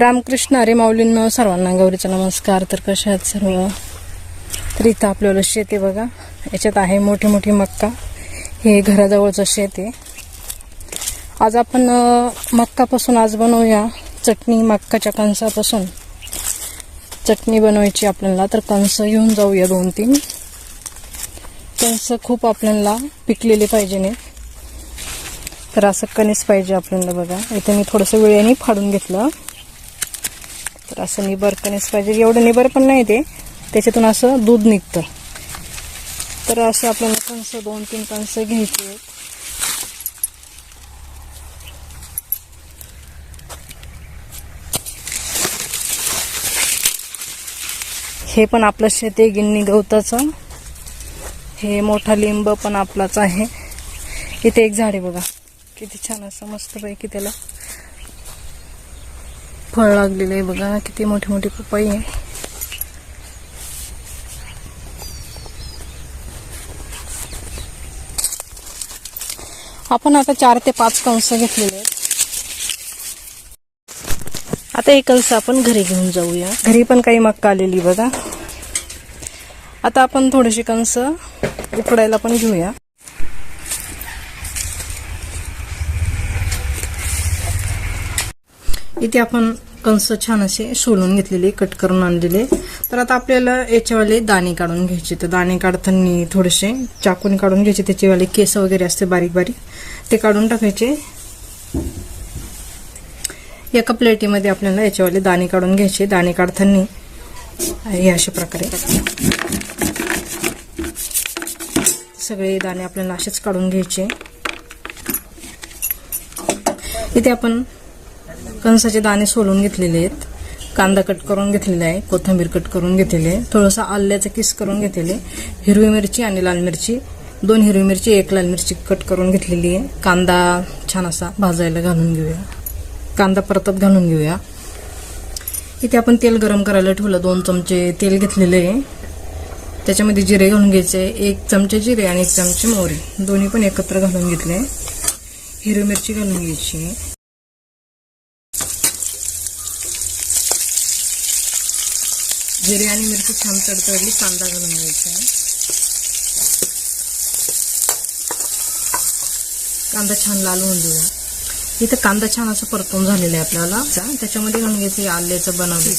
रामकृष्ण अरे माऊलींनो सर्वांना गौरीचा नमस्कार. तर कशा आहेत सर्व? तर इथं आपल्याला शेती बघा. याच्यात आहे मोठी मोठी मक्का. हे घराजवळचं शेत आहे. आज आपण मक्कापासून आज बनवूया चटणी मक्काच्या कणसापासून चटणी बनवायची आपल्याला तर कणसं घेऊन जाऊया दोन तीन कणसं खूप आपल्याला पिकलेले पाहिजे नाही तर असं कणीस पाहिजे आपल्याला बघा. इथे मी थोडंसं वेळेने फाडून घेतलं. तर असं निबर कणीस पाहिजे. एवढं निबर पण नाही ते. त्याच्यातून असं दूध निघतं. तर असं आपल्याला कणसं दोन तीन कणसं घ्यायची आहेत. हे पण आपलं शेत आहे गिन्नी गवताचं. हे मोठा लिंब पण आपलाच आहे. इथे एक झाड आहे बघा. किती छान असं मस्तपैकी त्याला फळ लागलेलं आहे बघा किती मोठी मोठी पपई आहे. आपण आता चार ते पाच कंस घेतलेले आहेत. आता एक कंस आपण घरी घेऊन जाऊया. घरी पण काही मक्का आलेली बघा. आता आपण थोडीशी कंस उकडायला पण घेऊया. इथे आपण कंस छान असे सोलून घेतलेले कट करून आणलेले. तर आता आपल्याला याच्यावाले दाणे काढून घ्यायचे. तर दाणे काढताना थोडेसे चाकून काढून घ्यायचे. त्याचेवाले केस वगैरे असते बारीक बारीक ते काढून टाकायचे. एका प्लेटीमध्ये आपल्याला याच्यावाले दाणे काढून घ्यायचे. दाणे काढताना हे अशा प्रकारे सगळे दाणे आपल्याला असेच काढून घ्यायचे. इथे आपण कणसाचे दाणे सोलून घेतलेले आहेत. कांदा कट करून घेतलेला आहे. कोथिंबीर कट करून घेतलेली आहे. थोडंसं आल्याचं किस करून घेतलेले हिरवी मिरची आणि लाल मिरची. दोन हिरवी मिरची एक लाल मिरची कट करून घेतलेली आहे. कांदा छान असा भाजायला घालून घेऊया. कांदा परतत घालून घेऊया. इथे आपण तेल गरम करायला ठेवलं. दोन चमचे तेल घेतलेले आहे. त्याच्यामध्ये जिरे घालून घ्यायचे एक चमचे जिरे आणि एक चमचे मोहरी. दोन्ही पण एकत्र घालून घेतले हिरवी मिरची घालून घ्यायची जिरे आणि मिरची छान तडतडली कांदा घालून घ्यायचा. कांदा छान लाल होऊन देऊया इथं कांदा छान असं परतून झालेला आहे आपल्याला. त्याच्यामध्ये घालून घ्यायचं आल्याचं बनवलं.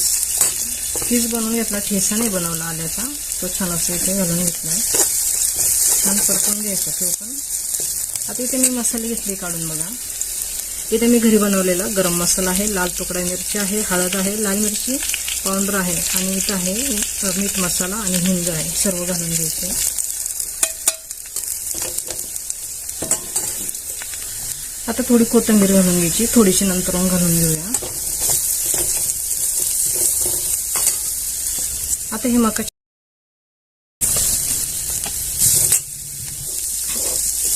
पीस बनवून घेतला ठेसा नाही बनवला आल्याचा. तो छान असं इथे घालून घेतला छान परतून घ्यायचा तो पण. आता इथे मी मसाले घेतले काढून बघा. इथे मी घरी बनवलेला गरम मसाला आहे लाल तुकडा मिरची आहे हळद आहे लाल मिरची पावडर आहे आणि इथं आहे मीठ मसाला आणि हिंग आहे. सर्व घालून घ्यायचे. आता थोडी कोथिंबीर घालून घ्यायची. थोडीशी नंतर घालून घेऊया. आता हे मका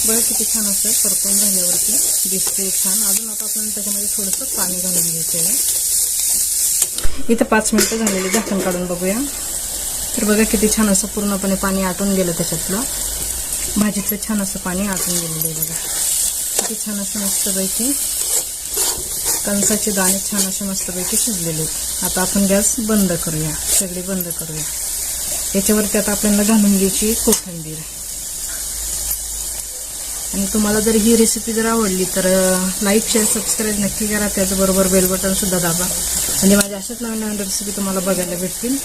बरं किती छान असं परतून झाल्यावरती दिसते छान. अजून आता आपण त्याच्यामध्ये थोडंसं पाणी घालून घ्यायचं आहे इथं पाच मिनटं झालेली झाकण काढून बघूया. तर बघा किती छान असं पूर्णपणे पाणी आटून गेलं त्याच्यातलं. भाजीचं छान असं पाणी आटून गेलेलं आहे बघा. किती छान असं मस्तपैकी कणसाचे दाणे छान असे मस्तपैकी शिजलेले आहेत. आता आपण गॅस बंद करूया. सगळे बंद करूया. याच्यावरती आता आपल्याला घालून घ्यायची कोथिंबीर. आणि तुम्हाला जर ही रेसिपी जर आवडली तर लाईक शेअर सबस्क्राईब नक्की करा. त्याचबरोबर बेल बटनसुद्धा दाबा. म्हणजे माझ्या अशाच नवीन नवीन रेसिपी तुम्हाला बघायला भेटतील.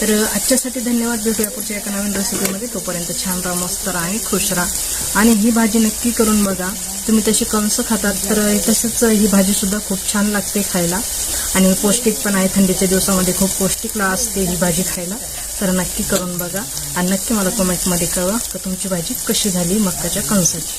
तर आजच्यासाठी धन्यवाद. भेटूया पुढच्या एका नवीन रेसिपीमध्ये तोपर्यंत छान राहा मस्त राहा आणि खुश राहा. आणि ही भाजी नक्की करून बघा. तुम्ही तशी कंस खातात तर तसंच ही भाजीसुद्धा खूप छान लागते खायला. आणि पौष्टिक पण आहे. थंडीच्या दिवसामध्ये खूप पौष्टिकला असते ही भाजी खायला. तर नक्की करून बघा. आणि नक्की मला कमेंटमध्ये कळवा का तुमची भाजी कशी झाली मक्काच्या कणसाची.